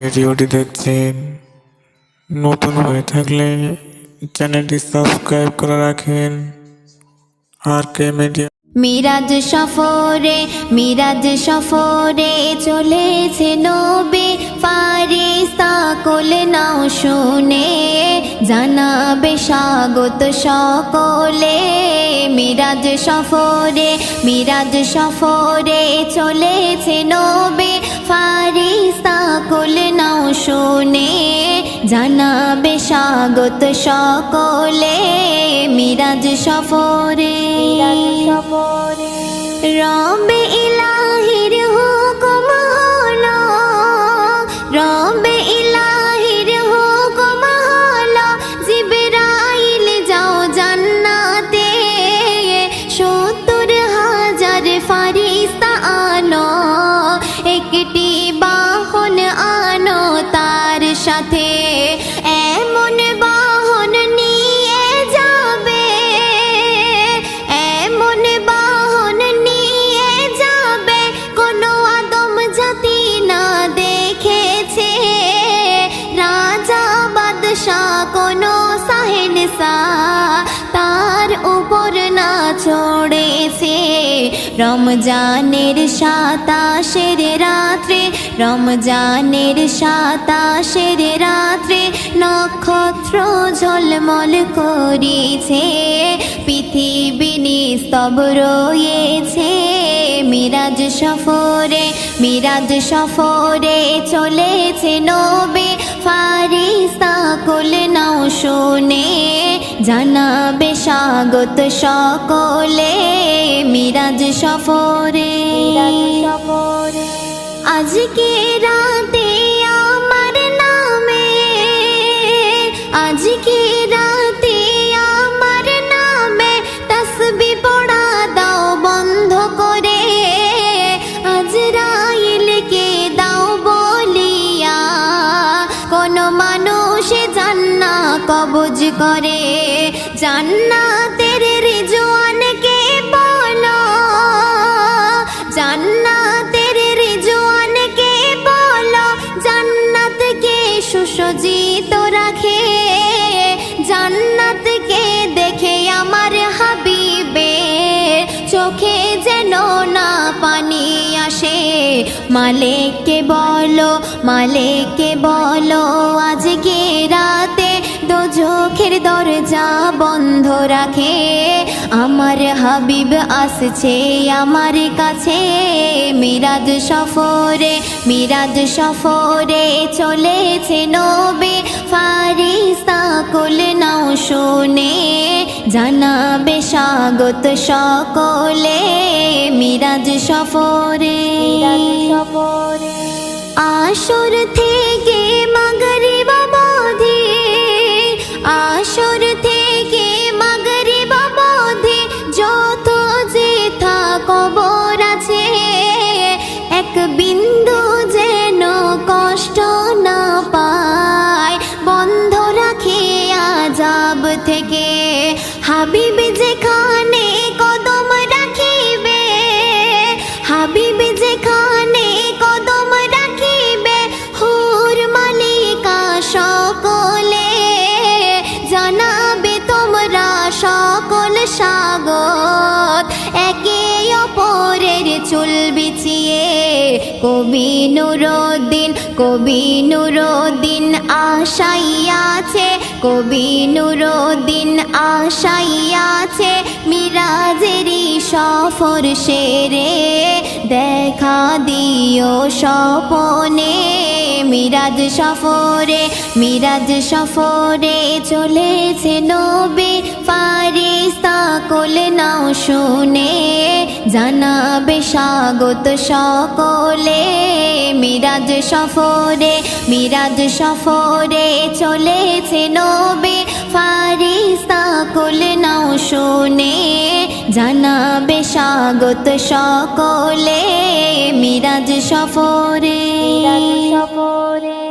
ভিডিওটি দেখছেন, নতুন হয়ে থাকলে চ্যানেলটি সাবস্ক্রাইব করে রাখেন। আর কে মিডিয়া মিরাজ সফরে মিরাজ সফরে চলেছে নবী, ফারিস্তা কোলে নাও শুনে, জানাবে স্বাগত সকলে। মিরাজ সফরে মিরাজ সফরে চলেছে নবী জানাবে স্বাগত সকলে মিরাজ সফরে। রবে ইলাহির রমজানের সাতাশের রাত্রে, রমজানের সাতাশের রাত্রে নক্ষত্র ঝলমল করেছে পৃথিবী নিস্তব রয়েছে, মিরাজ সফরে মিরাজ সফরে চলেছে নবে, ফারিস্তা কোলে নাও শুনে। জানাবে স্বাগত সকলে, মিরাজ সফরে। আজকে রাতে আমার নামে, আজকে রাতে আমার নামে তসবি পড়া দাও বন্ধ করে। আজরাইলকে দাও বলিয়া, কোন মানুষ জান্না কবজ করে। জান্নাতের রিজওয়ানকে বলো? জান্নাতের রিজওয়ানকে বলো? জান্নাতকে সুসজ্জিত রাখে? দেখে আমার চোখে যেন না আসে। বলো বলো, আজকে রাতে দোজখের দরজা বন্ধ রাখে। আমার হাবিব আসছে আমার কাছে। মিরাজ সফরে মিরাজ সফরে চলেছে নবে। ফারিস্তা কোলে নাও শুনে জানাবে স্বাগত সকলে। মিরাজ সফরে। আসর থেকে বিন্দু যেন কষ্ট না পায়, বন্ধ রাখে আজাব থেকে। হাবিব যেখানে কদম রাখিবে, হাবিব যেখানে কদম রাখিবে, হুর মালিকা সকলে। জানাবে তোমরা সকল স্বাগত, একে অপরের চুল বিছিয়ে। কবি নুরুদ্দিন কবি নুরুদ্দিন আশাইয়াছে কবি নুরুদ্দিন আশাইয়াছে মিরাজেরই সফর সেরে দেখা দিও স্বপনে। মিরাজ সফরে মিরাজ সফরে চলেছে নবী শুনে জানাবে স্বাগত সকলে। মিরাজ সফরে মিরাজ সফরে চলেছে নবে ফারিস্তা কোলে নাও শুনে। জানাবে স্বাগত সকলে, মিরাজ সফরে। সফরে।